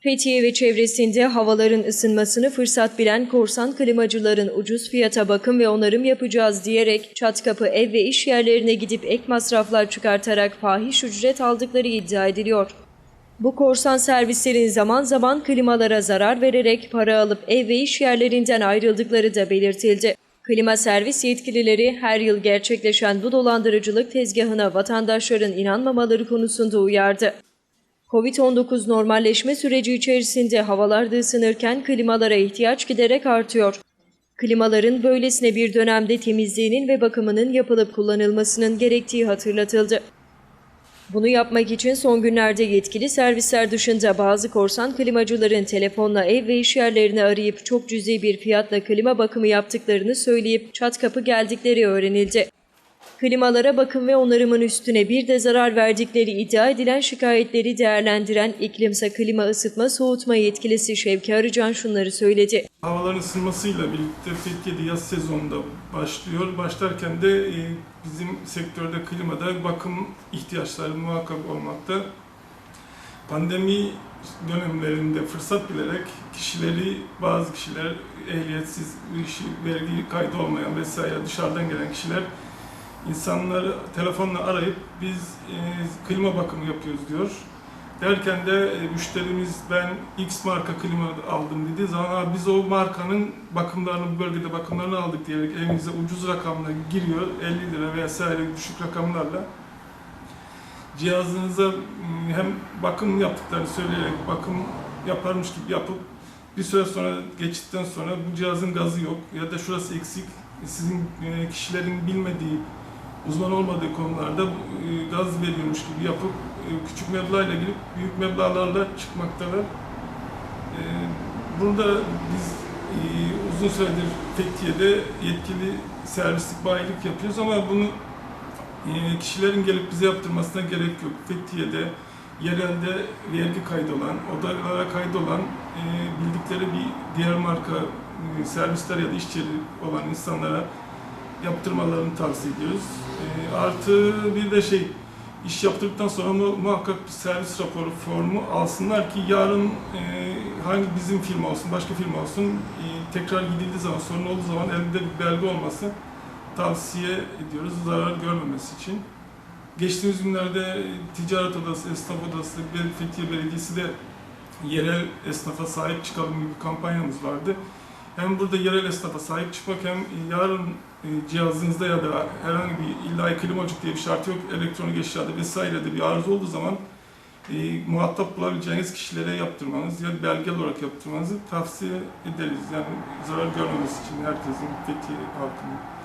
Fethiye ve çevresinde havaların ısınmasını fırsat bilen korsan klimacıların ucuz fiyata bakım ve onarım yapacağız diyerek çat kapı ev ve iş yerlerine gidip ek masraflar çıkartarak fahiş ücret aldıkları iddia ediliyor. Bu korsan servislerin zaman zaman klimalara zarar vererek para alıp ev ve iş yerlerinden ayrıldıkları da belirtildi. Klima servis yetkilileri her yıl gerçekleşen bu dolandırıcılık tezgahına vatandaşların inanmamaları konusunda uyardı. Covid-19 normalleşme süreci içerisinde havalarda ısınırken klimalara ihtiyaç giderek artıyor. Klimaların böylesine bir dönemde temizliğinin ve bakımının yapılıp kullanılmasının gerektiği hatırlatıldı. Bunu yapmak için son günlerde yetkili servisler dışında bazı korsan klimacıların telefonla ev ve iş yerlerini arayıp çok cüzi bir fiyatla klima bakımı yaptıklarını söyleyip çat kapı geldikleri öğrenildi. Klimalara bakım ve onarımın üstüne bir de zarar verdikleri iddia edilen şikayetleri değerlendiren İklimsa Klima Isıtma Soğutma yetkilisi Şevki Arıcan şunları söyledi. Havaların ısınmasıyla birlikte Fethiye'de yaz sezonunda başlıyor. Başlarken de e, bizim sektörde klimada bakım ihtiyaçları muhakkak olmakta. Pandemi dönemlerinde fırsat bilerek kişileri, bazı kişiler ehliyetsiz, vergi kaydı olmayan vesaire dışarıdan gelen kişiler insanları telefonla arayıp biz e, klima bakımı yapıyoruz diyor. Derken de e, müşterimiz ben X marka klima aldım dediği zaman "Aa, biz o markanın bakımlarını, bu bölgede bakımlarını aldık diyerek evinize ucuz rakamla giriyor. 50 lira vesaire düşük rakamlarla. Cihazınıza hem bakım yaptıklarını söyleyerek bakım yaparmış gibi yapıp bir süre sonra geçitten sonra bu cihazın gazı yok ya da şurası eksik. Sizin e, kişilerin bilmediği uzman olmadığı konularda e, gaz veriyormuş gibi yapıp e, küçük meblağıyla girip büyük meblağlarla çıkmaktalar. E, Burada biz uzun süredir Fethiye'de yetkili servislik bayilik yapıyoruz ama bunu kişilerin gelip bize yaptırmasına gerek yok. Fethiye'de yerelde vergi kaydı olan, odalara kaydı olan e, bildikleri bir diğer marka servisler ya da iş yeri olan insanlara yaptırmalarını tavsiye ediyoruz. E, artı bir de şey, iş yaptırdıktan sonra mu- muhakkak bir servis raporu formu alsınlar ki yarın e, hangi bizim firma olsun, başka firma olsun e, tekrar gidildiği zaman, sorun olduğu zaman elinde bir belge olması tavsiye ediyoruz zarar görmemesi için. Geçtiğimiz günlerde Ticaret Odası, Esnaf Odası, Fethiye Belediyesi de yerel esnafa sahip çıkalım gibi bir kampanyamız vardı. Hem burada yerel esnafa sahip çıkmak hem yarın cihazınızda ya da herhangi bir illa klimacık diye bir şart yok. Elektronik eşyada vesairede bir arıza olduğu zaman e, muhatap bulabileceğiniz kişilere yaptırmanız ya belgel olarak yaptırmanızı tavsiye ederiz. Yani zarar görmemesi için herkesin Fethiye halkının.